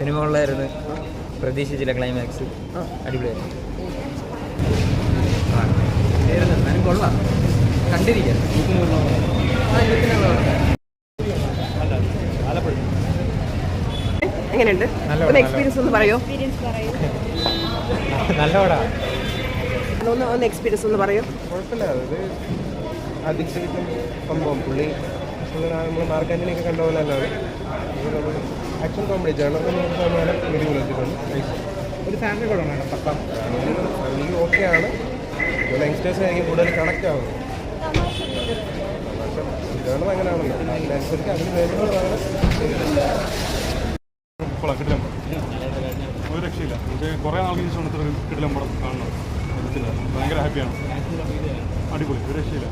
Cinema ഉള്ളായിരുന്നു പ്രതീക്ഷിച്ചില്ല climax. അടിപൊളിയായിരുന്നു. ഞാനും കൊള്ളാം. കണ്ടിരിക്കാം. എങ്ങനെയുണ്ട്? ഒന്ന് എക്സ്പീരിയൻസ് ഒന്ന് പറയോ? നല്ല പടാ ഒന്ന് ഒന്ന് എക്സ്പീരിയൻസ് ഒന്ന് പറയോ? കുഴപ്പമില്ല. അത് അതിശയിക്കും സംഭവം. പുള്ളി പുള്ളി നമ്മൾ മാർക്കാന്റിനെയൊക്കെ കണ്ട പോലെ അല്ലാതെ ആക്ഷൻ കോമഡി ജേണൽ ശതമാനം വിളിച്ചിട്ടുണ്ട് ഒരു ഫാമിലി പടമാണ് പത്താം ഫാമിലി ഓക്കെ ആണ്. യങ്സ്റ്റേഴ്സ് ആയിരിക്കും കൂടുതൽ കണക്ട് ആവുന്നത്. ജേണൽ അങ്ങനെയാണല്ലോ. അതിനനുസരിച്ച് അതിന് വേണ്ടിയുള്ളതാണ് കൊള്ളാം കിടിലം പടം. ഒരു രക്ഷയില്ല. പക്ഷേ കുറേ നാൾക്ക് ശേഷമാണ് ഇത്ര ഒരു കിടിലം പടം കാണുന്നത്. ഭയങ്കര ഹാപ്പിയാണ് അടിപൊളി. ഒരു രക്ഷയില്ല.